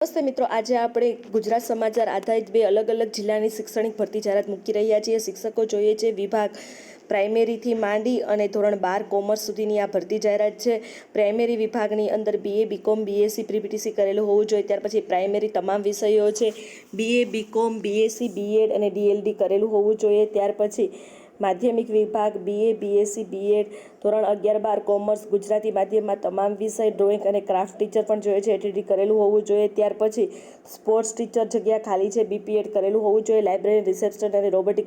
નમસ્તે મિત્રો, આજે આપણે ગુજરાત સમાચાર આધારિત બે અલગ અલગ જિલ્લાની શૈક્ષણિક ભરતી જાહેરાત મૂકી રહ્યા છીએ. શિક્ષકો જોઈએ છે વિભાગ પ્રાઇમરીથી માંડી અને ધોરણ બાર કોમર્સ સુધીની આ ભરતી જાહેરાત છે. પ્રાઇમરી વિભાગની અંદર બીએ બીકોમ બીએસસી પ્રીપીટીસી કરેલું હોવું જોઈએ. ત્યાર પછી પ્રાઇમરી તમામ વિષયો છે. બીએ બીકોમ બીએસસી બીએડ અને ડીએલડી કરેલું હોવું જોઈએ. ત્યાર પછી માધ્યમિક વિભાગ બીએ બીએસસી બીએડ ધોરણ અગિયાર બાર કોમર્સ, ગુજરાતી માધ્યમમાં તમામ વિષય ડ્રોઈંગ અને ક્રાફ્ટ ટીચર પણ જોઈએ છે. એટીડી કરેલું હોવું જોઈએ. ત્યાર પછી સ્પોર્ટ્સ ટીચર જગ્યા ખાલી છે. બીપીએડ કરેલું હોવું જોઈએ. લાઇબ્રેરી રિસેપ્શન અને રોબોટિક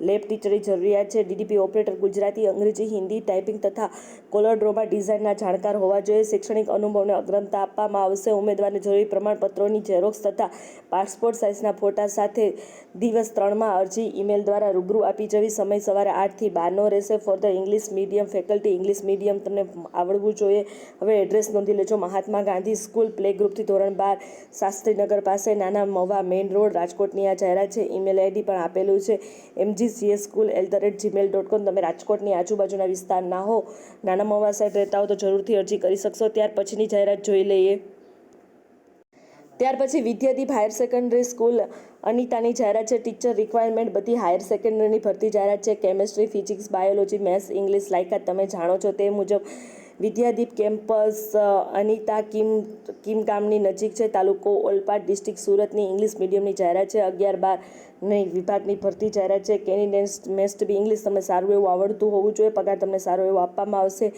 લેબ ટીચરની જરૂરિયાત છે. DTP operator Gujarati, Angrezi, Hindi, typing તથા કોલર ડ્રોમાં ડિઝાઇનના જાણકાર હોવા જોઈએ. શૈક્ષણિક અનુભવને અગ્રતા આપવામાં આવશે. ઉમેદવારને જરૂરી પ્રમાણપત્રોની ઝેરોક્સ તથા પાસપોર્ટ સાઇઝના ફોટા સાથે દિવસ ત્રણમાં અરજી ઈમેલ દ્વારા રૂબરૂ આપી જવી. સમય સવારે આઠથી બારનો રહેશે. For the English medium faculty English medium તમને આવડવું જોઈએ. હવે એડ્રેસ નોંધી લેજો. મહાત્મા ગાંધી સ્કૂલ પ્લે ગ્રુપથી ધોરણ બાર, શાસ્ત્રીનગર પાસે, નાના મવા મેઇન રોડ, રાજકોટની આ જાહેરાત છે. ઈમેલ આઈડી પણ આપેલું છે. MG school at the rate Gmail dot com. તમે રાજકોટની આજુબાજુના વિસ્તારના હો, નાના મવા સાઈડ રહેતા હો તો જરૂરથી અરજી કરી શકશો. ત્યાર પછીની જાહેરાત જોઈ લઈએ. ત્યાર પછી વિદ્યાદીપ હાયર સેકન્ડરી સ્કૂલ અનિતાની જાહેરાત છે. ટીચર રિક્વાયરમેન્ટ બધી હાયર સેકન્ડરીની ભરતી જાહેરાત છે. Chemistry, physics, biology, maths, English લાયકાત તમે જાણો છો તે મુજબ વિદ્યાદીપ કેમ્પસ અનિતા કિમ કિમ ગામની નજીક છે, તાલુકો ઓલપાડ ડિસ્ટ્રિક્ટ સુરતની ઇંગ્લિશ મીડિયમની જાહેરાત છે. અગિયાર બાર નહીં વિભાગની ભરતી જાહેરાત છે. કેન્ડિડેટ્સ મેસ્ટ બી ઇંગ્લિશ, તમને સારું એવું આવડતું હોવું જોઈએ, પગાર તમને સારો એવો આપવામાં આવશે.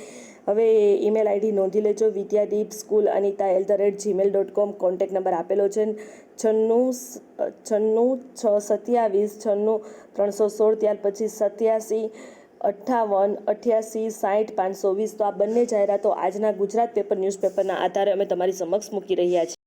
હવે ઈમેલ આઈડી નોંધી લેજો, Vidyadeep school Anita at the rate Gmail dot com contact number આપેલો છે. છન્નું છન્નું છ સત્યાવીસ, છન્નું ત્રણસો સોળ, ત્યાર પછી સત્યાસી અઠ્ઠાવન, અઠ્યાસી, સાઠ, પાંચસો વીસ તો આ બંને જાહેરાતો આજના ગુજરાત પેપર ન્યૂઝપેપરના આધારે અમે તમારી સમક્ષ મૂકી રહ્યા છીએ.